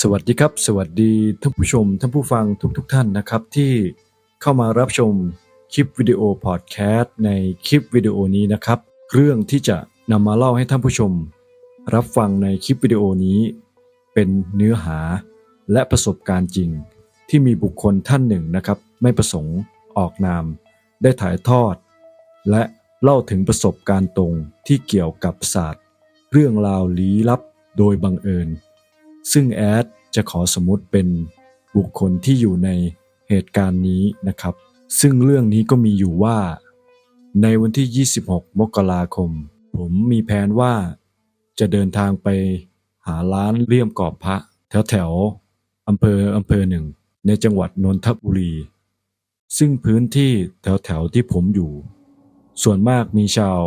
สวัสดีครับ สวัสดีท่านผู้ชม ท่านผู้ฟังทุกทกๆท่านนะครับ ที่เข้ามารับชมคลิปวิดีโอพอดแคสต์ในคลิปวิดีโอนี้นะครับ เรื่องที่จะนำมาเล่าให้ท่านผู้ชม รับฟังในคลิปวิดีโอนี้ เป็นเนื้อหาและประสบการณ์จริง ที่มีบุคคลท่านหนึ่งนะครับ ไม่ประสงค์ออกนาม ได้ถ่ายทอด และเล่าถึงประสบการณ์ตรงที่เกี่ยวกับศาสตร์ เรื่องราวลี้ลับโดยบังเอิญ ซึ่งแอดจะขอสมมติเป็นบุคคลที่อยู่ในเหตุการณ์นี้นะครับ ซึ่งเรื่องนี้ก็มีอยู่ว่า ในวันที่ 26 มกราคม ผมมีแผนว่าจะเดินทางไปหาร้านเลี่ยมกรอบพระแถวแถวอำเภออำเภอหนึ่ง ในจังหวัดนนทบุรี ซึ่งพื้นที่แถวแถวที่ผมอยู่ ส่วนมากมีชาว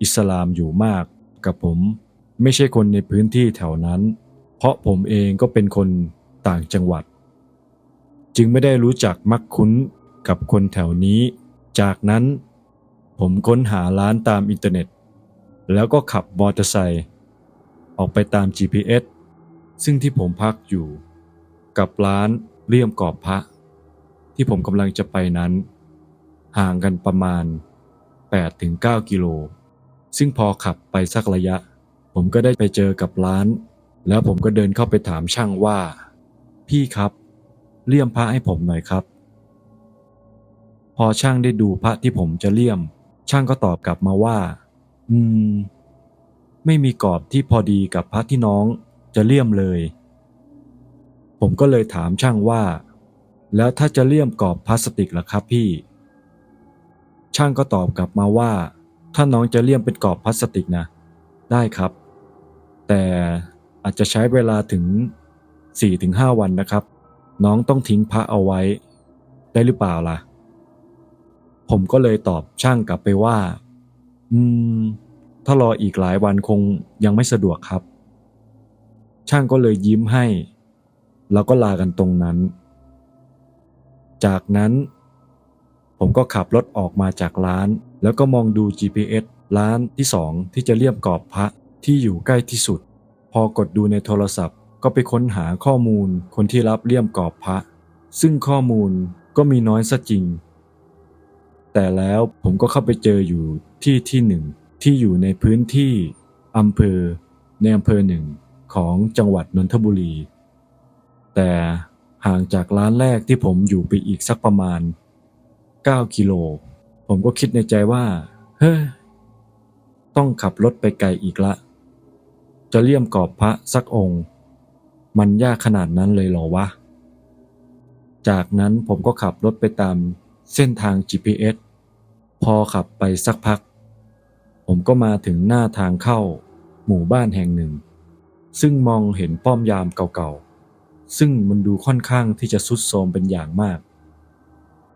อิสลามอยู่มากกับผม ไม่ใช่คนในพื้นที่แถวนั้น เพราะผมเองก็เป็นคนต่างจังหวัด จึงไม่ได้รู้จักมักคุ้นกับคนแถวนี้ จากนั้นผมค้นหาร้านตามอินเทอร์เน็ต แล้วก็ขับมอเตอร์ไซค์ออกไปตาม GPS ซึ่งที่ผมพักอยู่ กับร้านเลี่ยมกรอบพระ ที่ผมกำลังจะไปนั้น ห่างกันประมาณ 8-9 กิโล ซึ่งพอขับไปสักระยะ ผมก็ได้ไปเจอกับร้าน แล้วผมก็เดินเข้าไปถามช่างว่า พี่ครับ เลี่ยมพระให้ผมหน่อยครับ พอช่างได้ดูพระที่ผมจะเลี่ยม ช่างก็ตอบกลับมาว่า อืม ไม่มีกรอบที่พอดีกับพระที่น้องจะเลี่ยมเลย ผมก็เลยถามช่างว่า แล้วถ้าจะเลี่ยมกรอบพลาสติกล่ะครับพี่ ช่างก็ตอบกลับมาว่า ถ้าน้องจะเลี่ยมเป็นกรอบพลาสติกนะ ได้ครับ แต่ อาจจะใช้เวลาถึง 4-5 วันนะครับ น้องต้องทิ้งพระเอาไว้ ได้หรือเปล่าล่ะ ผมก็เลยตอบช่างกลับไปว่า อืม ถ้ารออีกหลายวันคงยังไม่สะดวกครับ ช่างก็เลยยิ้มให้ แล้วก็ลากันตรงนั้น จากนั้น ผมก็ขับรถออกมาจากร้าน แล้วก็มองดู GPS ร้านที่สองที่จะเลี่ยมกรอบพระที่อยู่ใกล้ที่สุด อกดดูในโทรศัพท์ ก็ไปค้นหาข้อมูลคนที่รับเลี่ยมกรอบพระ ซึ่งข้อมูลก็มีน้อยซะจริง แต่แล้วผมก็เข้าไปเจออยู่ที่ที่หนึ่งที่อยู่ในพื้นที่อำเภอในอำเภอหนึ่งของจังหวัดนนทบุรี แต่ห่างจากร้านแรกที่ผมอยู่ไปอีกสักประมาณ 9 กิโล ผมก็คิดในใจว่า เฮ้ย ต้องขับรถไปไกลอีกละ จะเลี่ยมกรอบพระสักองค์ มันยากขนาดนั้นเลยหรอวะ จากนั้นผมก็ขับรถไปตามเส้นทาง GPS พอขับไปสักพัก ผมก็มาถึงหน้าทางเข้าหมู่บ้านแห่งหนึ่ง ซึ่งมองเห็นป้อมยามเก่าๆ ซึ่งมันดูค่อนข้างที่จะสุดโทรมเป็นอย่างมาก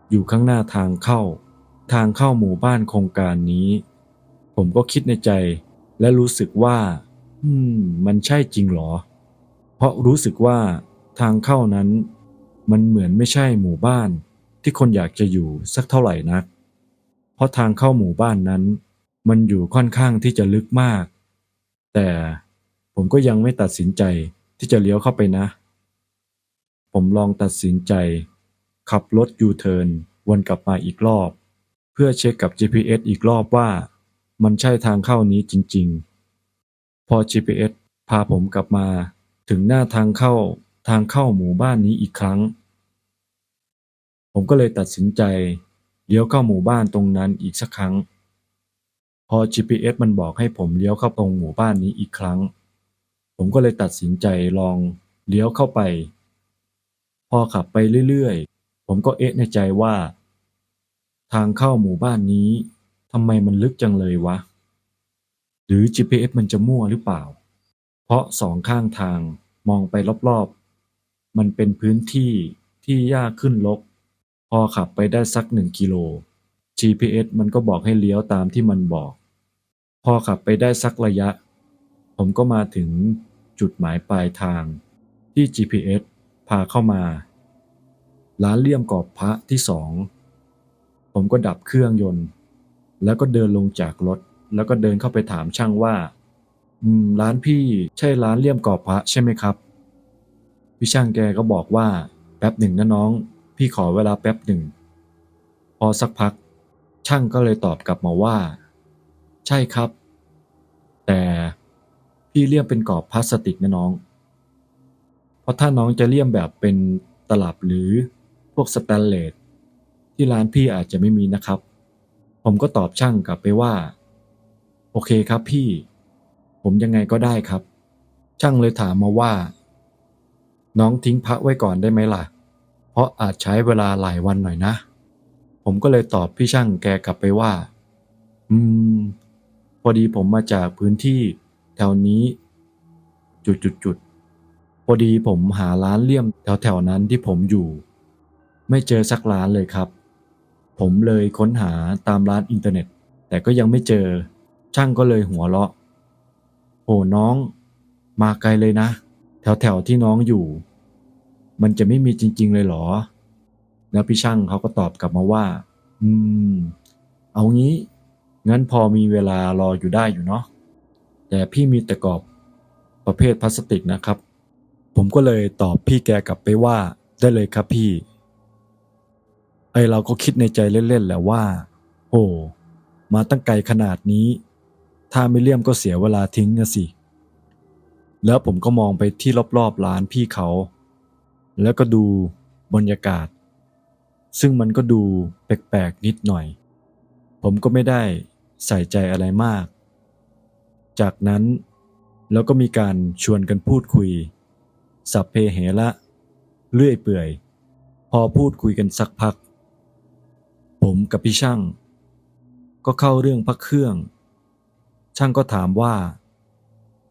อยู่ข้างหน้าทางเข้า ทางเข้าหมู่บ้านโครงการนี้ ผมก็คิดในใจและรู้สึกว่า อืม มันใช่จริงเหรอ เพราะรู้สึกว่าทางเข้านั้น มันเหมือนไม่ใช่หมู่บ้าน ที่คนอยากจะอยู่สักเท่าไหร่นัก เพราะทางเข้าหมู่บ้านนั้น มันอยู่ค่อนข้างที่จะลึกมาก แต่ผมก็ยังไม่ตัดสินใจที่จะเลี้ยวเข้าไปนะ ผมลองตัดสินใจ ขับรถยูเทิร์นวนกลับมาอีกรอบ เพื่อเช็คกับ GPS อีกรอบว่า มันใช่ทางเข้านี้จริง ๆ พอ GPS พาผมกลับมา ถึงหน้าทางเข้าทางเข้าหมู่บ้านนี้อีกครั้ง ผมก็เลยตัดสินใจเลี้ยวเข้าหมู่บ้านตรงนั้นอีกสักครั้ง พอ GPS มันบอกให้ผมเลี้ยวเข้าตรงหมู่บ้านนี้อีกครั้ง ผมก็เลยตัดสินใจลองเลี้ยวเข้าไป พอขับไปเรื่อยๆ ผมก็เอ๊ะในใจว่า ทางเข้าหมู่บ้านนี้ทำไมมันลึกจังเลยวะ หรือ GPS มันจะมั่วหรือเปล่า เพราะสองข้างทางมองไปรอบๆ มันเป็นพื้นที่ที่หญ้าขึ้นรกพอขับไปได้สักหนึ่งกิโล GPS มันก็บอกให้เลี้ยวตามที่มันบอก พอขับไปได้สักระยะ ผมก็มาถึงจุดหมายปลายทาง ที่ GPS พาเข้ามา ร้านเลี่ยมกอบพระที่สอง ผมก็ดับเครื่องยนต์ แล้วก็เดินลงจากรถ แล้วก็เดินเข้าไปถามช่างว่า อืม ร้านพี่ใช่ร้านเลี่ยมกรอบพระใช่ไหมครับ พี่ช่างแกก็บอกว่า แป๊บหนึ่งนะน้อง พี่ขอเวลาแป๊บหนึ่ง พอสักพัก ช่างก็เลยตอบกลับมาว่า ใช่ครับ แต่พี่เลี่ยมเป็นกรอบพลาสติกนะน้อง เพราะถ้าน้องจะเลี่ยมแบบเป็นตลับหรือพวกสแตนเลสที่ร้านพี่อาจจะไม่มีนะครับ ผมก็ตอบช่างกลับไปว่า โอเคครับพี่ ผมยังไงก็ได้ครับ ช่างเลยถามมาว่า น้องทิ้งพระไว้ก่อนได้ไหมล่ะ เพราะอาจใช้เวลาหลายวันหน่อยนะ ผมก็เลยตอบพี่ช่างแกกลับไปว่า อืม พอดีผมมาจากพื้นที่แถวนี้ จุดจุดจุดๆพอดีผมหาร้านเลี่ยมแถวแถวๆนั้นที่ผมอยู่ ไม่เจอสักร้านเลยครับ ผมเลยค้นหาตามร้านอินเทอร์เน็ต แต่ก็ยังไม่เจอ ช่างก็เลยหัวเราะโอ้น้องมาไกลเลยนะ แถวแถวที่น้องอยู่ มันจะไม่มีจริง ๆ เลยเหรอ แล้วพี่ช่างเขาก็ตอบกลับมาว่า อืม เอางี้ งั้นพอมีเวลารออยู่ได้อยู่เนาะแต่พี่มีแต่กรอบประเภทพลาสติกนะครับ ผมก็เลยตอบพี่แกกลับไปว่า ได้เลยครับพี่ ไอเราก็คิดในใจเล่นๆแหละว่า โอ้มาตั้งไกลขนาดนี้ ถ้าไม่เลี่ยมก็เสียเวลาทิ้งนะสิ แล้วผมก็มองไปที่รอบๆร้านพี่เขา แล้วก็ดูบรรยากาศ ซึ่งมันก็ดูแปลกๆนิดหน่อย ผมก็ไม่ได้ใส่ใจอะไรมาก จากนั้นแล้วก็มีการชวนกันพูดคุย สัพเพเหระเลื่อยเปื่อย พอพูดคุยกันสักพัก ผมกับพี่ช่าง ก็เข้าเรื่องพระเครื่อง ช่างก็ถามว่า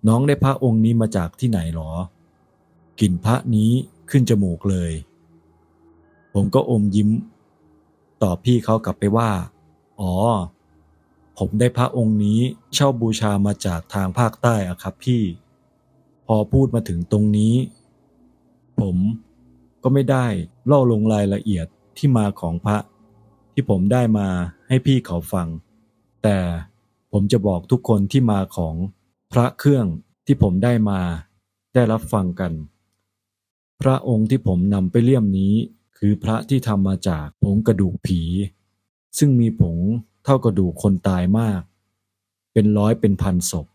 น้องได้พระองค์นี้มาจากที่ไหนหรอกลิ่นพระนี้ขึ้นจมูกเลย ผมก็อมยิ้ม ตอบพี่เขากลับไปว่า อ๋อ ผมได้พระองค์นี้เช่าบูชามาจากทางภาคใต้อะครับพี่ พอพูดมาถึงตรงนี้ ผมก็ไม่ได้เล่าลงรายละเอียดที่มาของพระ ที่ผมได้มาให้พี่เขาฟัง แต่ ผมจะบอกทุกคนที่มาของพระเครื่องที่ผมได้มาได้รับฟังกัน พระองค์ที่ผมนำไปเลี่ยมนี้คือพระที่ทำมาจากผงกระดูกผี ซึ่งมีผงเท่ากระดูกคนตายมาก เป็นร้อยเป็นพันศพ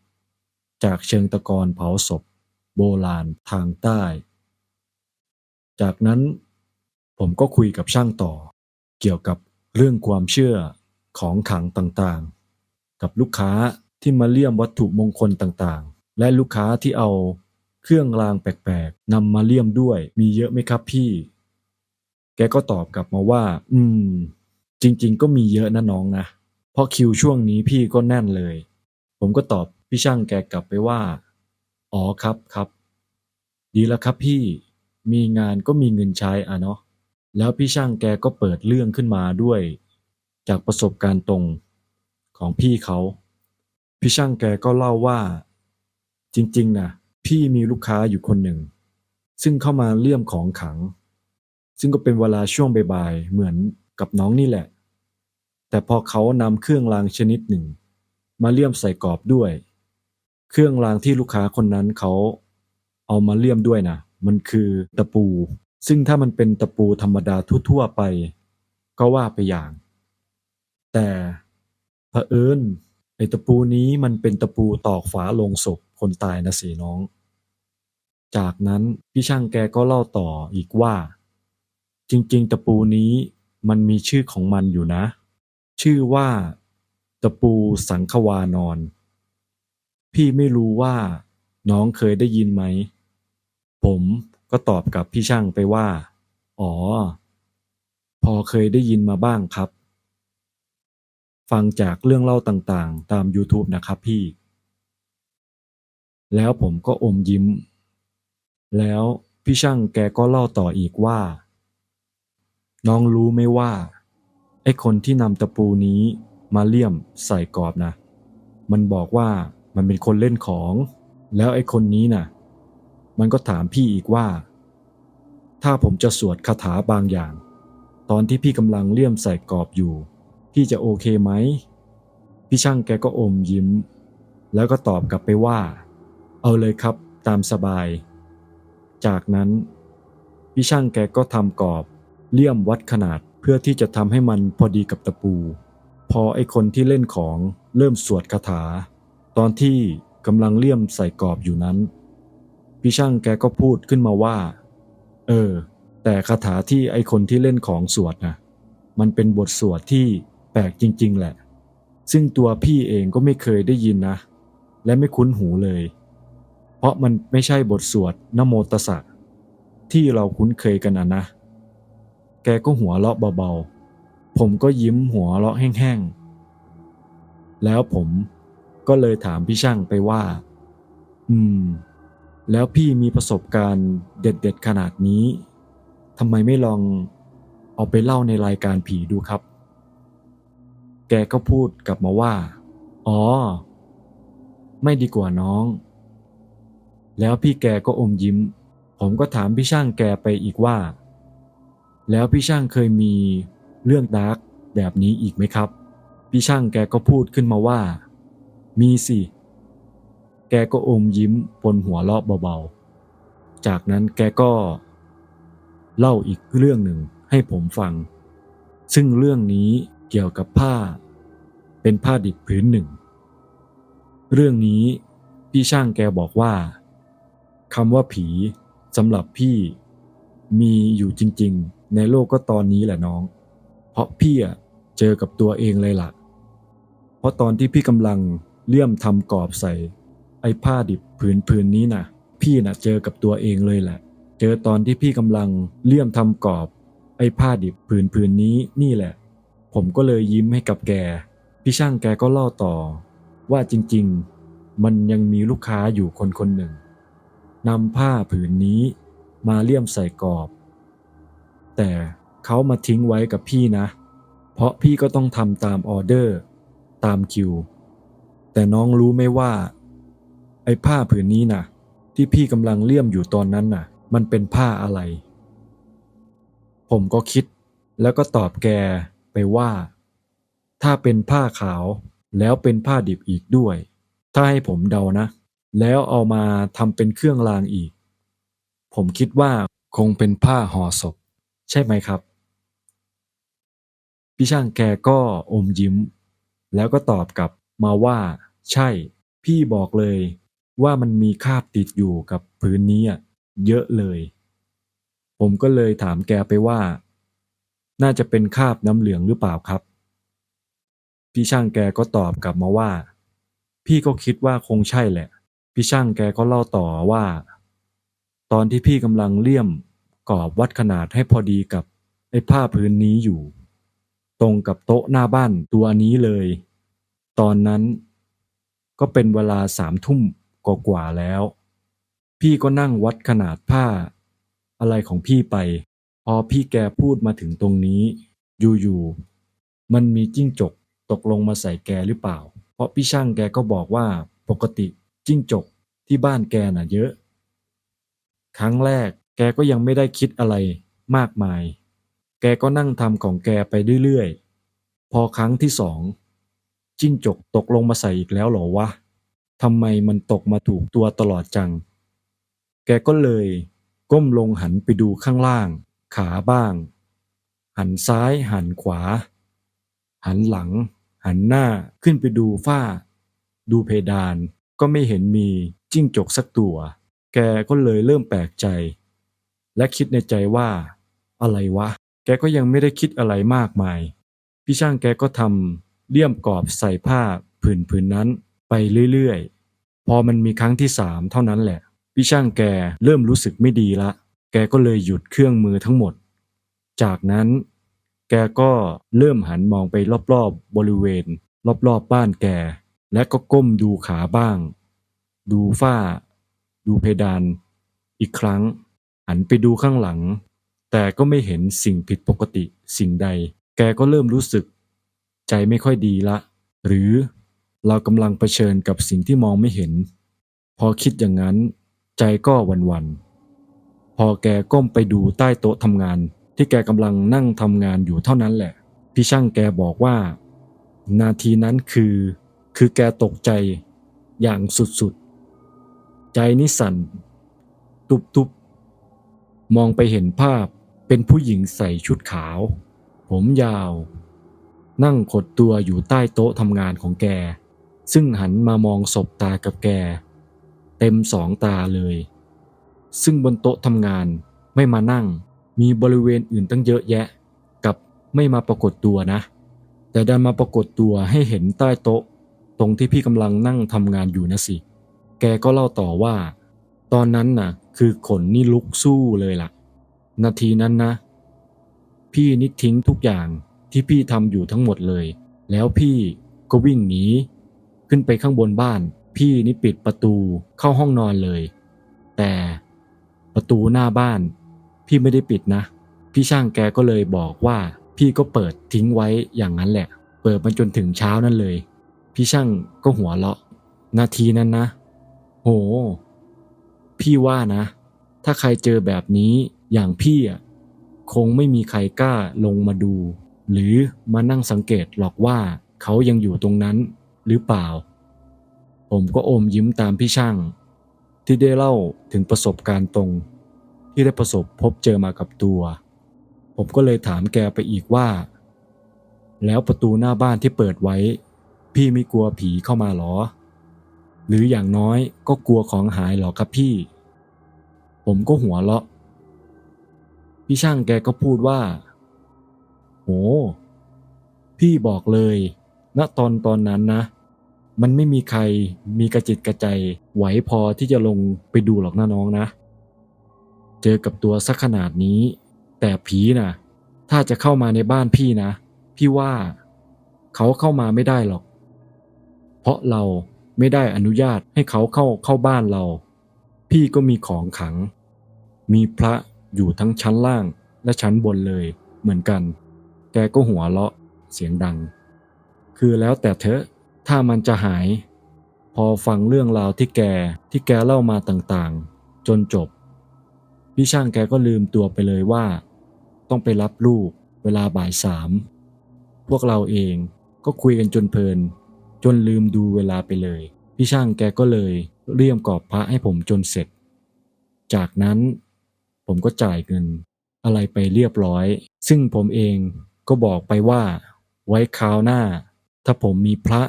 จากเชิงตะกอนเผาศพ โบราณทางใต้ จากนั้นผมก็คุยกับช่างต่อ เกี่ยวกับเรื่องความเชื่อของขังต่างๆ กับลูกค้าที่มาเลี่ยมวัตถุมงคลต่างๆ และลูกค้าที่เอาเครื่องรางแปลกๆนำมาเลี่ยมด้วยมีเยอะไหมครับพี่ แกก็ตอบกลับมาว่า อืม จริง ๆ ก็มีเยอะนะน้องนะเพราะคิวช่วงนี้พี่ก็แน่นเลย ผมก็ตอบพี่ช่างแกกลับไปว่า อ๋อครับครับ ดีแล้วครับพี่ มีงานก็มีเงินใช้อะเนาะแล้วพี่ช่างแกก็เปิดเรื่องขึ้นมาด้วย จากประสบการณ์ตรง ของพี่เขาพี่ช่างแกก็เล่าว่า จริง ๆนะพี่มีลูกค้าอยู่คนหนึ่ง ซึ่งเข้ามาเลี่ยมของขัง ซึ่งก็เป็นเวลาช่วงบ่ายๆเหมือนกับน้องนี่แหละ แต่พอเขานำเครื่องรางชนิดหนึ่ง มาเลี่ยมใส่กรอบด้วย เครื่องรางที่ลูกค้าคนนั้นเขาเอามาเลี่ยมด้วยนะมันคือตะปู ซึ่งถ้ามันเป็นตะปูธรรมดาทั่วๆไป ก็ว่าไปอย่าง แต่ เผอิญไอตะปูนี้มันเป็นตะปูตอกฝาลงศพคนตายนะสิน้อง จากนั้นพี่ช่างแกก็เล่าต่ออีกว่า จริงๆ ตะปูนี้มันมีชื่อของมันอยู่นะ ชื่อว่าตะปูสังขวานอน พี่ไม่รู้ว่าน้องเคยได้ยินไหม ผมก็ตอบกับพี่ช่างไปว่า อ๋อ พอเคยได้ยินมาบ้างครับ ฟังจากเรื่องเล่าต่างๆ ตาม YouTube นะครับพี่ แล้วผมก็อมยิ้ม แล้วพี่ช่างแกก็เล่าต่ออีกว่า น้องรู้ไหมว่า ไอ้คนที่นำตะปูนี้มาเลี่ยมใส่กรอบนะ มันบอกว่ามันเป็นคนเล่นของ แล้วไอ้คนนี้น่ะ มันก็ถามพี่อีกว่า ถ้าผมจะสวดคาถาบางอย่าง ตอนที่พี่กำลังเลี่ยมใส่กรอบอยู่ พี่จะโอเคไหม พี่ช่างแกก็อมยิ้ม แล้วก็ตอบกลับไปว่า เอาเลยครับตามสบาย จากนั้น พี่ช่างแกก็ทำกรอบ เลี่ยมวัดขนาดเพื่อที่จะทำให้มันพอดีกับตะปู พอไอคนที่เล่นของเริ่มสวดคาถา ตอนที่กำลังเลี่ยมใส่กรอบอยู่นั้น พี่ช่างแกก็พูดขึ้นมาว่า เออ แต่คาถาที่ไอคนที่เล่นของสวดนะมันเป็นบทสวดที่ ปลกจริง ๆ แหละ ซึ่งตัวพี่เองก็ไม่เคยได้ยินนะ และไม่คุ้นหูเลย เพราะมันไม่ใช่บทสวดนโมตสสะที่เราคุ้นเคยกันนะนะ แกก็หัวเราะเบาๆ ผมก็ยิ้มหัวเราะแห้งๆ แล้วผมก็เลยถามพี่ช่างไปว่า อืม แล้วพี่มีประสบการณ์เด็ดๆขนาดนี้ทำไมไม่ลองเอาไปเล่าในรายการผีดูครับ แกก็พูดกลับมาว่า อ๋อ ไม่ดีกว่าน้อง แล้วพี่แกก็อมยิ้ม ผมก็ถามพี่ช่างแกไปอีกว่า แล้วพี่ช่างเคยมีเรื่องดาร์กแบบนี้อีกไหมครับ พี่ช่างแกก็พูดขึ้นมาว่า มีสิ แกก็อมยิ้มปนหัวเราะเบาๆ จากนั้นแกก็ เล่าอีกเรื่องหนึ่งให้ผมฟัง ซึ่งเรื่องนี้ เกี่ยวกับผ้า เป็นผ้าดิบผืนหนึ่ง เรื่องนี้พี่ช่างแกบอกว่าคำว่าผีสำหรับพี่มีอยู่จริง ๆ ในโลกก็ตอนนี้แหละน้อง เพราะพี่เจอกับตัวเองเลยล่ะ เพราะตอนที่พี่กำลังเลี่ยมทำกรอบใส่ ไอ้ผ้าดิบผืนผืนนี้นะพี่น่ะเจอกับตัวเองเลยแหละ เจอตอนที่พี่กำลังเลี่ยมทำกรอบ ไอ้ผ้าดิบผืนผืนนี้นี่แหละ ผมก็เลยยิ้มให้กับแก พี่ช่างแกก็เล่าต่อ ว่าจริงๆ มันยังมีลูกค้าอยู่คนคนหนึ่งนำผ้าผืนนี้มาเลี่ยมใส่กรอบ แต่เขามาทิ้งไว้กับพี่นะ เพราะพี่ก็ต้องทำตามออเดอร์ ตามคิว แต่น้องรู้ไหมว่า ไอ้ผ้าผืนนี้น่ะ ที่พี่กำลังเลี่ยมอยู่ตอนนั้นน่ะ มันเป็นผ้าอะไร ผมก็คิดแล้วก็ตอบแก ไปว่า ถ้าเป็นผ้าขาวแล้วเป็นผ้าดิบอีกด้วย ถ้าให้ผมเดานะ แล้วเอามาทำเป็นเครื่องรางอีก ผมคิดว่าคงเป็นผ้าห่อศพ ใช่ไหมครับ พี่ช่างแกก็อมยิ้ม แล้วก็ตอบกลับมาว่า ใช่ พี่บอกเลยว่ามันมีคราบติดอยู่กับพื้นนี้เยอะเลย ผมก็เลยถามแกไปว่า น่าจะเป็นคราบน้ำเหลืองหรือเปล่าครับ พี่ช่างแกก็ตอบกลับมาว่า พี่ก็คิดว่าคงใช่แหละ พี่ช่างแกก็เล่าต่อว่า ตอนที่พี่กำลังเลี่ยมกรอบวัดขนาดให้พอดีกับไอ้ผ้าพื้นนี้อยู่ ตรงกับโต๊ะหน้าบ้านตัวนี้เลย ตอนนั้นก็เป็นเวลาสามทุ่มกว่าแล้ว พี่ก็นั่งวัดขนาดผ้า อะไรของพี่ไป พอพี่แกพูดมาถึงตรงนี้ อยู่ๆมันมีจิ้งจกตกลงมาใส่แกหรือเปล่า เพราะพี่ช่างแกก็บอกว่าปกติจิ้งจกที่บ้านแกน่ะเยอะ ครั้งแรกแกก็ยังไม่ได้คิดอะไรมากมาย แกก็นั่งทำของแกไปเรื่อยๆ พอครั้งที่สองจิ้งจกตกลงมาใส่อีกแล้วเหรอวะทำไมมันตกมาถูกตัวตลอดจัง แกก็เลย ก้มลงหันไปดูข้างล่าง ขาบ้าง หันซ้ายหันขวา หันหลัง หันหน้าขึ้นไปดูฝ้า ดูเพดานก็ไม่เห็นมีจิ้งจกสักตัว แกก็เลยเริ่มแปลกใจ และคิดในใจว่า อะไรวะ แกก็ยังไม่ได้คิดอะไรมากมาย พี่ช่างแกก็ทำเลี่ยมกรอบใส่ผ้าผืนผืนนั้นไปเรื่อยๆ พอมันมีครั้งที่สามเท่านั้นแหละ พี่ช่างแกเริ่มรู้สึกไม่ดีละ กก็เลยหยุดเครื่องมือทั้งหมด จากนั้น แกก็เริ่มหันมองไปรอบๆบริเวณ รอบๆบบ้านแก และก็ก้มดูขาบ้าง ดูฝ้า ดูเพดาน อีกครั้ง หันไปดูข้างหลัง แต่ก็ไม่เห็นสิ่งผิดปกติสิ่งใด แกก็เริ่มรู้สึก ใจไม่ค่อยดีละ หรือเรากำลังเผชิญกับสิ่งที่มองไม่เห็น พอคิดอย่างนั้น ใจก็วันวัน พอแกก้มไปดูใต้โต๊ะทำงาน ที่แกกำลังนั่งทำงานอยู่เท่านั้นแหละ พี่ช่างแกบอกว่า นาทีนั้นคือ คือแกตกใจอย่างสุดๆ ใจนี่สั่นตุบตุบมองไปเห็นภาพเป็นผู้หญิงใส่ชุดขาว ผมยาว นั่งขดตัวอยู่ใต้โต๊ะทำงานของแก ซึ่งหันมามองศบตากับแก เต็มสองตาเลย ซึ่งบนโต๊ะทำงานไม่มานั่ง มีบริเวณอื่นตั้งเยอะแยะ กับไม่มาปรากฏตัวนะ แต่ดันมาปรากฏตัวให้เห็นใต้โต๊ะ ตรงที่พี่กำลังนั่งทำงานอยู่นะสิ แกก็เล่าต่อว่า ตอนนั้นน่ะ คือขนนี่ลุกสู้เลยล่ะ นาทีนั้นนะ พี่นี่ทิ้งทุกอย่างที่พี่ทำอยู่ทั้งหมดเลย แล้วพี่ก็วิ่งหนีขึ้นไปข้างบนบ้าน พี่นี่ปิดประตูเข้าห้องนอนเลย แต่ ประตูหน้าบ้าน พี่ไม่ได้ปิดนะ พี่ช่างแกก็เลยบอกว่า พี่ก็เปิดทิ้งไว้อย่างนั้นแหละ เปิดมันจนถึงเช้านั่นเลย พี่ช่างก็หัวเราะ นาทีนั้นนะ โห พี่ว่านะ ถ้าใครเจอแบบนี้อย่างพี่อะคงไม่มีใครกล้าลงมาดู หรือมานั่งสังเกตหรอกว่าเขายังอยู่ตรงนั้นหรือเปล่า ผมก็อมยิ้มตามพี่ช่าง ที่ได้เล่าถึงประสบการณ์ตรง ที่ได้ประสบพบเจอมากับตัว ผมก็เลยถามแกไปอีกว่า แล้วประตูหน้าบ้านที่เปิดไว้ พี่ไม่กลัวผีเข้ามาหรอ หรืออย่างน้อยก็กลัวของหายหรอครับพี่ ผมก็หัวเราะพี่ช่างแกก็พูดว่า โห พี่บอกเลยณตอนตอนนั้นนะ มันไม่มีใครมีกระจิตกระใจไหวพอที่จะลงไปดูหรอกนะน้องนะ เจอกับตัวสักขนาดนี้ แต่ผีนะถ้าจะเข้ามาในบ้านพี่นะ พี่ว่าเขาเข้ามาไม่ได้หรอก เพราะเราไม่ได้อนุญาตให้เขาเข้าเข้าบ้านเรา พี่ก็มีของขัง มีพระอยู่ทั้งชั้นล่างและชั้นบนเลยเหมือนกัน แกก็หัวเราะเสียงดัง คือแล้วแต่เธอ ถ้ามันจะหาย พอฟังเรื่องราวที่แกที่แกเล่ามาต่างๆ จนจบ พี่ช่างแกก็ลืมตัวไปเลยว่า ต้องไปรับลูกเวลาบ่ายสามพวกเราเองก็คุยกันจนเพลิน จนลืมดูเวลาไปเลย พี่ช่างแกก็เลยเรียมกรอบพระให้ผมจนเสร็จ จากนั้นผมก็จ่ายเงินอะไรไปเรียบร้อย ซึ่งผมเองก็บอกไปว่า ไว้คราวหน้า ถ้าผมมีพระ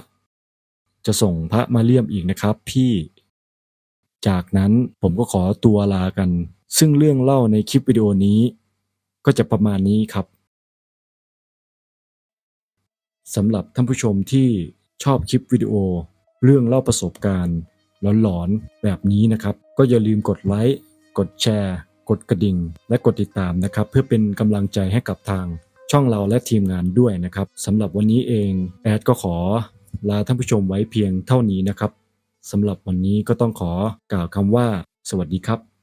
จะส่งพระมาเลี่ยมอีกนะครับพี่ จากนั้นผมก็ขอตัวลากัน ซึ่งเรื่องเล่าในคลิปวิดีโอนี้ ก็จะประมาณนี้ครับสำหรับท่านผู้ชมที่ชอบคลิปวิดีโอ เรื่องเล่าประสบการณ์หลอนๆแบบนี้นะครับ ก็อย่าลืมกดไลค์ กดแชร์ กดกระดิ่ง และกดติดตามนะครับ เพื่อเป็นกำลังใจให้กับทางช่องเราและทีมงานด้วยนะครับสำหรับวันนี้เองแอดก็ขอ ลาท่านผู้ชมไว้เพียงเท่านี้นะครับสำหรับวันนี้ก็ต้องขอกล่าวคำว่า สวัสดีครับ